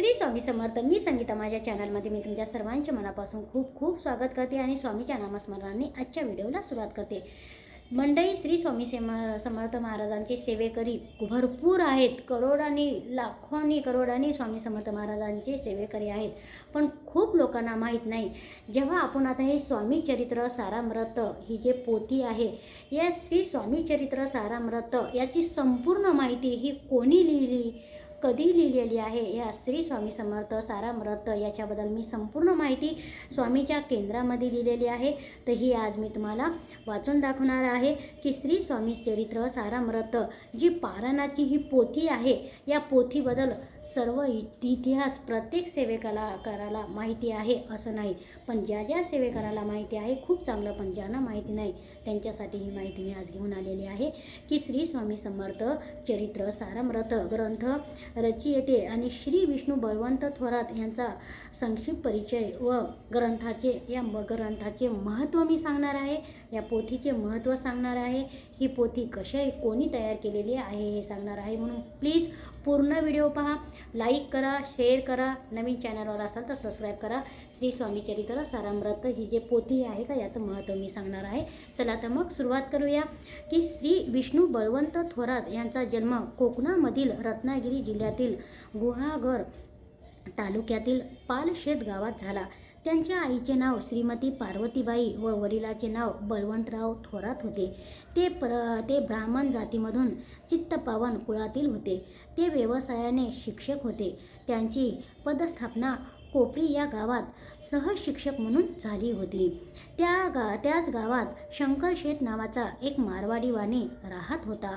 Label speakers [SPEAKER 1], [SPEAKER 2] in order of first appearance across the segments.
[SPEAKER 1] श्री स्वामी समर्थ मी संगीता माझ्या चॅनलमध्ये मी तुमच्या सर्वांच्या मनापासून खूप खूप स्वागत करते आणि स्वामीच्या नामस्मरणाने आजच्या व्हिडिओला सुरुवात करते मंडई श्री स्वामी सेम समर्थ महाराजांचे सेवेकरी भरपूर आहेत करोडांनी लाखोनी करोडांनी स्वामी समर्थ महाराजांचे सेवेकरी आहेत पण खूप लोकांना माहीत नाही जेव्हा आपण आता हे स्वामी चरित्र सारामृत ही जे पोथी आहे या श्री स्वामी चरित्र सारामृत याची संपूर्ण माहिती ही कोणी लिहिली कधी लिहिलेली आहे या श्री स्वामी समर्थ मृत याच्याबद्दल मी संपूर्ण माहिती स्वामीच्या केंद्रामध्ये दिलेली आहे तर ही आज मी तुम्हाला वाचून दाखवणार आहे की श्री स्वामी चरित्र सारामृत जी पारणाची ही पोथी आहे या पोथीबद्दल सर्व इतिहास प्रत्येक सेवेकाला कराला माहिती आहे असं नाही पण ज्या ज्या सेवेकाराला माहिती आहे खूप चांगलं पण ज्यांना माहिती नाही त्यांच्यासाठी ही माहिती मी आज घेऊन आलेली आहे की श्री स्वामी समर्थ चरित्र सारमरथ ग्रंथ येते आणि श्री विष्णू बळवंत थोरात यांचा संक्षिप्त परिचय व ग्रंथाचे या ग्रंथाचे महत्त्व मी सांगणार आहे या पोथीचे महत्त्व सांगणार आहे ही पोथी कशा कोणी तयार केलेली आहे हे सांगणार आहे म्हणून प्लीज पूर्ण व्हिडिओ पहा लाईक करा शेअर करा नवीन चॅनलवर असाल तर सबस्क्राईब करा श्री स्वामी चरित्र सारामृत ही जे पोथी आहे का याचं महत्त्व मी सांगणार आहे चला तर मग सुरुवात करूया की श्री विष्णू बळवंत थोरात यांचा जन्म कोकणामधील रत्नागिरी जिल्ह्यातील गुहागर तालुक्यातील पालशेत गावात झाला त्यांच्या आईचे नाव श्रीमती पार्वतीबाई व वडिलाचे नाव बळवंतराव थोरात होते ते प्र ते ब्राह्मण जातीमधून चित्तपावन कुळातील होते ते व्यवसायाने शिक्षक होते त्यांची पदस्थापना कोपरी या गावात सहशिक्षक म्हणून झाली होती त्या गा त्याच गावात शंकर शेठ नावाचा एक मारवाडी वाणी राहत होता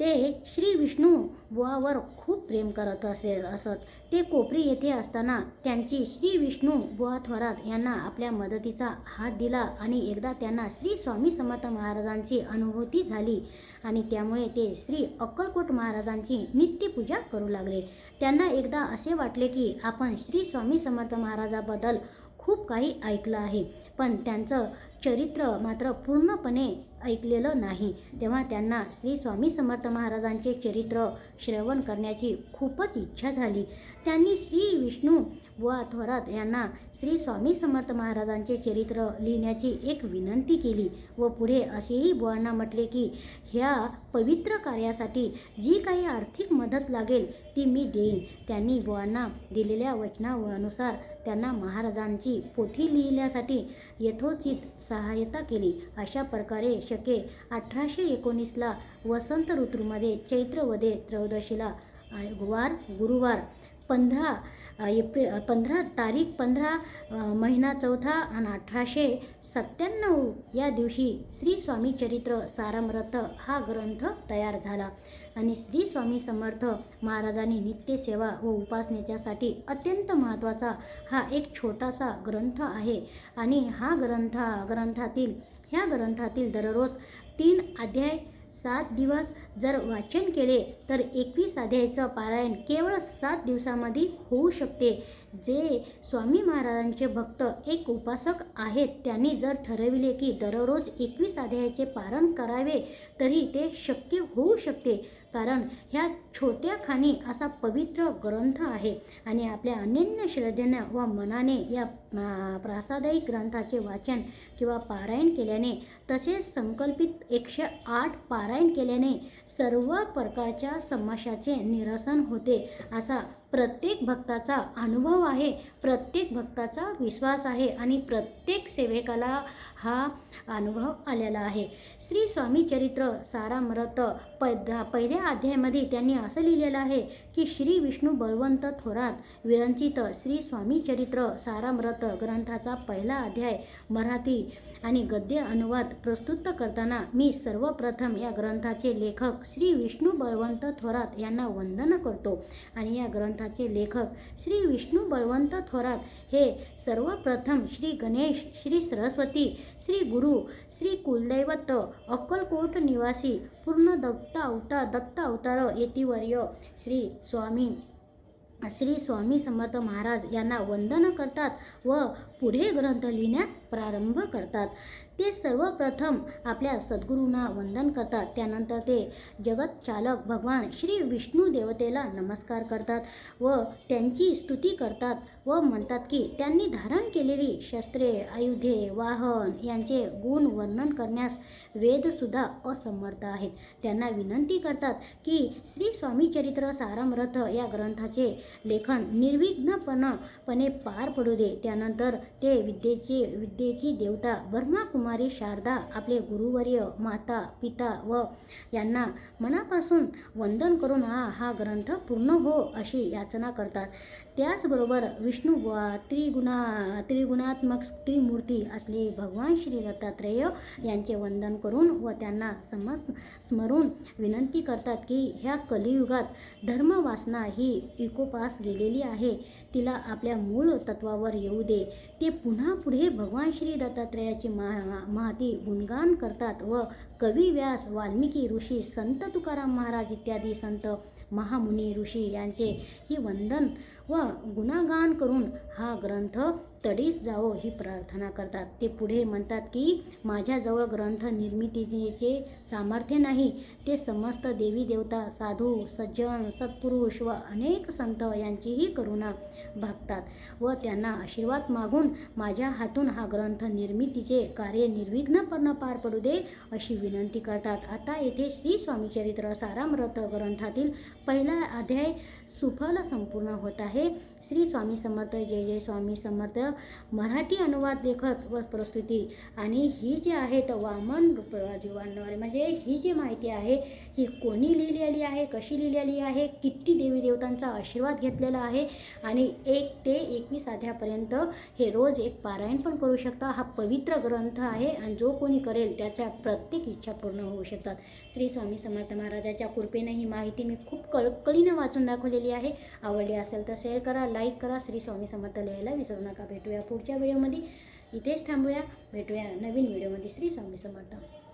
[SPEAKER 1] ते श्री विष्णू बुवावर खूप प्रेम करत असे असत ते कोपरी येथे असताना त्यांची श्री विष्णू बुवा थोरात यांना आपल्या मदतीचा हात दिला आणि एकदा त्यांना श्री स्वामी समर्थ महाराजांची अनुभूती झाली आणि त्यामुळे ते श्री अक्कलकोट महाराजांची नित्यपूजा करू लागले त्यांना एकदा असे वाटले की आपण श्री स्वामी समर्थ महाराजाबद्दल खूप काही ऐकलं आहे पण त्यांचं चरित्र मात्र पूर्णपणे ऐकलेलं नाही तेव्हा त्यांना श्री स्वामी समर्थ महाराजांचे चरित्र श्रवण करण्याची खूपच इच्छा झाली त्यांनी श्री विष्णू व थोरात यांना श्री स्वामी समर्थ महाराजांचे चरित्र लिहिण्याची एक विनंती केली व पुढे असेही बुवांना म्हटले की ह्या पवित्र कार्यासाठी जी काही आर्थिक मदत लागेल ती मी देईन त्यांनी बुवांना दिलेल्या वचनानुसार त्यांना महाराजांची पोथी लिहिण्यासाठी यथोचित सहायता केली अशा प्रकारे शके अठराशे एकोणीसला वसंत ऋतूमध्ये वदे त्रयोदशीला गुवार गुरुवार पंधरा एप्रिल पंधरा तारीख पंधरा महिना चौथा आणि अठराशे सत्त्याण्णव या दिवशी श्री स्वामी चरित्र सारमरथ हा ग्रंथ तयार झाला आणि श्री स्वामी समर्थ महाराजांनी नित्यसेवा व उपासनेच्यासाठी अत्यंत महत्त्वाचा हा एक छोटासा ग्रंथ आहे आणि हा ग्रंथ ग्रंथातील ह्या ग्रंथातील दररोज तीन अध्याय सात दिवस जर वाचन केले तर एकवीस अध्यायाचं पारायण केवळ सात दिवसामध्ये होऊ शकते जे स्वामी महाराजांचे भक्त एक उपासक आहेत त्यांनी जर ठरविले की दररोज एकवीस अध्यायाचे पारण करावे तरी ते शक्य होऊ शकते कारण ह्या छोट्या खाणी असा पवित्र ग्रंथ आहे आणि आपल्या अनन्य श्रद्धेनं व मनाने या प्रासादायिक ग्रंथाचे वाचन किंवा पारायण केल्याने तसेच संकल्पित एकशे आठ पारायण केल्याने सर्व प्रकारच्या समाशाचे निरसन होते असा प्रत्येक भक्ताचा अनुभव आहे प्रत्येक भक्ताचा विश्वास आहे आणि प्रत्येक सेवेकाला हा अनुभव आलेला आहे श्री स्वामी चरित्र सारामृत पैद पहिल्या अध्यायामध्ये त्यांनी असं लिहिलेलं आहे की श्री विष्णू बलवंत थोरात विरंचित श्री स्वामी चरित्र सारामृत ग्रंथाचा पहिला अध्याय मराठी आणि गद्य अनुवाद प्रस्तुत करताना मी सर्वप्रथम या ग्रंथाचे लेखक श्री विष्णू बलवंत थोरात यांना वंदन करतो आणि या ग्रंथ ग्रंथाचे लेखक श्री विष्णू बळवंत थोरात हे सर्वप्रथम श्री गणेश श्री सरस्वती श्री गुरु श्री कुलदैवत अक्कलकोट निवासी पूर्ण दत्ता अवतार दत्त अवतार येतीवर्य श्री स्वामी श्री स्वामी समर्थ महाराज यांना वंदन करतात व पुढे ग्रंथ लिहिण्यास प्रारंभ करतात ते सर्वप्रथम आपल्या सद्गुरूंना वंदन करतात त्यानंतर ते जगत चालक भगवान श्री विष्णू देवतेला नमस्कार करतात व त्यांची स्तुती करतात व म्हणतात की त्यांनी धारण केलेली शस्त्रे आयुधे वाहन यांचे गुण वर्णन करण्यास वेदसुद्धा असमर्थ आहेत त्यांना विनंती करतात की श्री स्वामी चरित्र सारमरथ या ग्रंथाचे लेखन निर्विघ्नपणपणे पार पडू दे त्यानंतर ते विद्येचे विद्येची देवता ब्रह्माकुमारी शारदा आपले गुरुवर्य माता पिता व यांना मनापासून वंदन करून हा हा ग्रंथ पूर्ण हो अशी याचना करतात त्याचबरोबर विष्णू त्रिगुणा त्रिगुणात्मक त्रिमूर्ती असले भगवान श्री दत्तात्रेय यांचे वंदन करून व त्यांना सम स्मरून विनंती करतात की ह्या कलियुगात धर्मवासना ही इकोपास गेलेली आहे तिला आपल्या मूळ तत्वावर येऊ दे ते पुन्हा पुढे भगवान श्री दत्तात्रेयाची महा महती गुणगान करतात व कवी व्यास वाल्मिकी ऋषी संत तुकाराम महाराज इत्यादी संत महामुनी ऋषी यांचे ही वंदन व गुणगान करून हा ग्रंथ तडीच जावो ही प्रार्थना करतात ते पुढे म्हणतात की माझ्याजवळ ग्रंथ निर्मितीचे सामर्थ्य नाही ते समस्त देवी देवता साधू सज्जन सत्पुरुष व अनेक संत यांचीही करुणा भागतात व त्यांना आशीर्वाद मागून माझ्या हातून हा ग्रंथ निर्मितीचे कार्य निर्विघ्नपणे पार पडू दे अशी विनंती करतात आता येथे श्री स्वामीचरित्र सारामृत ग्रंथातील पहिला अध्याय सुफल संपूर्ण होत आहे श्री स्वामी समर्थ जय जय स्वामी समर्थ मराठी अनुवाद लेखक व प्रस्तुती आणि ही जी तर वामन जीवांवर म्हणजे ही जी माहिती आहे ही कोणी लिहिलेली आहे कशी लिहिलेली आहे किती देवी देवतांचा आशीर्वाद घेतलेला आहे आणि एक ते एकवीस आध्यापर्यंत हे रोज एक पारायण पण करू शकता हा पवित्र ग्रंथ आहे आणि जो कोणी करेल त्याच्या प्रत्येक इच्छा पूर्ण होऊ शकतात श्री स्वामी समर्थ महाराजाच्या कृपेनं ही माहिती मी खूप कळकळीनं वाचून दाखवलेली आहे आवडली असेल तर शेअर करा लाईक करा श्री स्वामी समर्थ लिहायला विसरू नका भेटूया पुढच्या व्हिडिओमध्ये इथेच थांबूया भेटूया नवीन व्हिडिओमध्ये श्री स्वामी समर्थ